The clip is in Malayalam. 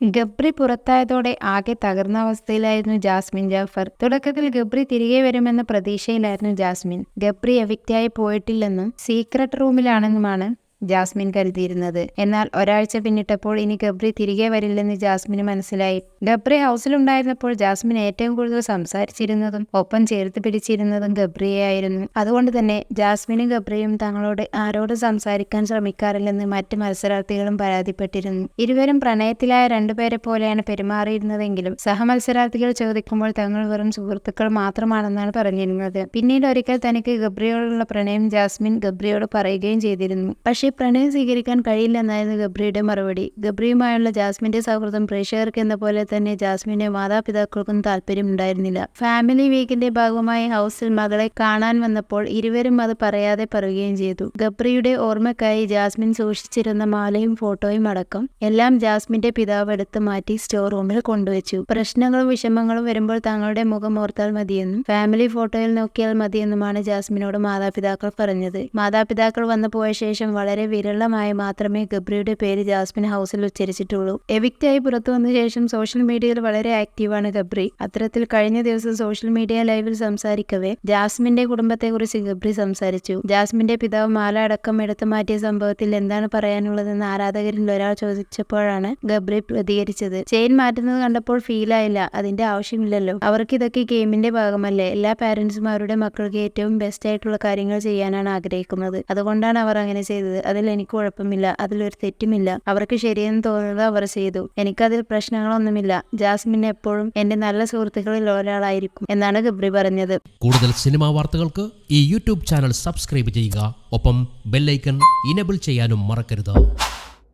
ഗബ്രി പുറത്തായതോടെ ആകെ തകർന്ന അവസ്ഥയിലായിരുന്നു ജാസ്മിൻ ജാഫർ. തുടക്കത്തിൽ ഗബ്രി തിരികെ വരുമെന്ന പ്രതീക്ഷയിലായിരുന്നു ജാസ്മിൻ. ഗബ്രി എവിക്റ്റായി പോയിട്ടില്ലെന്നും സീക്രട്ട് റൂമിലാണെന്നുമാണ് ജാസ്മിൻ കരുതിയിരുന്നത്. എന്നാൽ ഒരാഴ്ച പിന്നിട്ടപ്പോൾ ഇനി ഗബ്രി തിരികെ വരില്ലെന്ന് ജാസ്മിന് മനസ്സിലായി. ഗബ്രി ഹൗസിലുണ്ടായിരുന്നപ്പോൾ ജാസ്മിൻ ഏറ്റവും കൂടുതൽ സംസാരിച്ചിരുന്നതും ഒപ്പം ചേർത്ത് പിടിച്ചിരുന്നതും ഗബ്രിയെ ആയിരുന്നു. അതുകൊണ്ട് തന്നെ ജാസ്മിനും ഗബ്രിയും തങ്ങളോട് ആരോടും സംസാരിക്കാൻ ശ്രമിക്കാറില്ലെന്ന് മറ്റ് മത്സരാർത്ഥികളും പരാതിപ്പെട്ടിരുന്നു. ഇരുവരും പ്രണയത്തിലായ രണ്ടുപേരെ പോലെയാണ് പെരുമാറിയിരുന്നതെങ്കിലും സഹമത്സരാർത്ഥികൾ ചോദിക്കുമ്പോൾ തങ്ങൾ വെറും സുഹൃത്തുക്കൾ മാത്രമാണെന്നാണ് പറഞ്ഞിരുന്നത്. പിന്നീട് ഒരിക്കൽ തനിക്ക് ഗബ്രിയോടുള്ള പ്രണയം ജാസ്മിൻ ഗബ്രിയോട് പറയുകയും ചെയ്തിരുന്നു. പക്ഷേ പ്രണയം സ്വീകരിക്കാൻ കഴിയില്ല എന്നായിരുന്നു ഗബ്രിയുടെ മറുപടി. ഗബ്രിയുമായുള്ള ജാസ്മിന്റെ സൗഹൃദം പ്രേക്ഷകർക്ക് എന്ന പോലെ തന്നെ ജാസ്മിന്റെ മാതാപിതാക്കൾക്കും താല്പര്യമുണ്ടായിരുന്നില്ല ഫാമിലി വീക്കിന്റെ ഭാഗമായി ഹൗസിൽ മകളെ കാണാൻ വന്നപ്പോൾ ഇരുവരും അത് പറയാതെ പറയുകയും ചെയ്തു. ഗബ്രിയുടെ ഓർമ്മക്കായി ജാസ്മിൻ സൂക്ഷിച്ചിരുന്ന മാലയും ഫോട്ടോയും അടക്കം എല്ലാം ജാസ്മിന്റെ പിതാവ് എടുത്തു മാറ്റി സ്റ്റോർ റൂമിൽ കൊണ്ടുവച്ചു. പ്രശ്നങ്ങളും വിഷമങ്ങളും വരുമ്പോൾ തങ്ങളുടെ മുഖം ഓർത്താൽ മതിയെന്നും ഫാമിലി ഫോട്ടോയിൽ നോക്കിയാൽ മതിയെന്നുമാണ് ജാസ്മിനോട് മാതാപിതാക്കൾ പറഞ്ഞത്. മാതാപിതാക്കൾ വന്നു പോയ ശേഷം വളരെ വിരളമായി മാത്രമേ ഗബ്രിയുടെ പേര് ജാസ്മിൻ ഹൗസിൽ ഉച്ചരിച്ചിട്ടുള്ളൂ. എവിക്റ്റായി പുറത്തു വന്ന ശേഷം സോഷ്യൽ മീഡിയയിൽ വളരെ ആക്റ്റീവാണ് ഗബ്രി. അത്തരത്തിൽ കഴിഞ്ഞ ദിവസം സോഷ്യൽ മീഡിയ ലൈവിൽ സംസാരിക്കവേ ജാസ്മിന്റെ കുടുംബത്തെക്കുറിച്ച് ഗബ്രി സംസാരിച്ചു. ജാസ്മിന്റെ പിതാവ് മാല അടക്കം എടുത്തു മാറ്റിയ സംഭവത്തിൽ എന്താണ് പറയാനുള്ളതെന്ന് ആരാധകരിൽ ഒരാൾ ചോദിച്ചപ്പോഴാണ് ഗബ്രി പ്രതികരിച്ചത്. ചെയിൻ മാറ്റുന്നത് കണ്ടപ്പോൾ ഫീലായില്ല അതിന്റെ ആവശ്യമില്ലല്ലോ. അവർക്ക് ഇതൊക്കെ ഗെയിമിന്റെ ഭാഗമല്ലേ. എല്ലാ പാരന്റ്സും അവരുടെ മക്കൾക്ക് ഏറ്റവും ബെസ്റ്റ് ആയിട്ടുള്ള കാര്യങ്ങൾ ചെയ്യാനാണ് ആഗ്രഹിക്കുന്നത്. അതുകൊണ്ടാണ് അവർ അങ്ങനെ ചെയ്തത്. അതിൽ എനിക്ക് കുഴപ്പമില്ല അതിലൊരു തെറ്റുമില്ല. അവർക്ക് ശരിയെന്ന് തോന്നുന്നത് അവർ ചെയ്തു. എനിക്കതിൽ പ്രശ്നങ്ങളൊന്നുമില്ല. ജാസ്മിൻ എപ്പോഴും എന്റെ നല്ല സുഹൃത്തുക്കളിൽ ഒരാളായിരിക്കും എന്നാണ് ഗബ്രി പറഞ്ഞത്. കൂടുതൽ സിനിമാ വാർത്തകൾക്ക് ഈ യൂട്യൂബ് ചാനൽ സബ്സ്ക്രൈബ് ചെയ്യുക. ഒപ്പം ബെല്ലൈക്കൺ ഇനബിൾ ചെയ്യാനും മറക്കരുത്.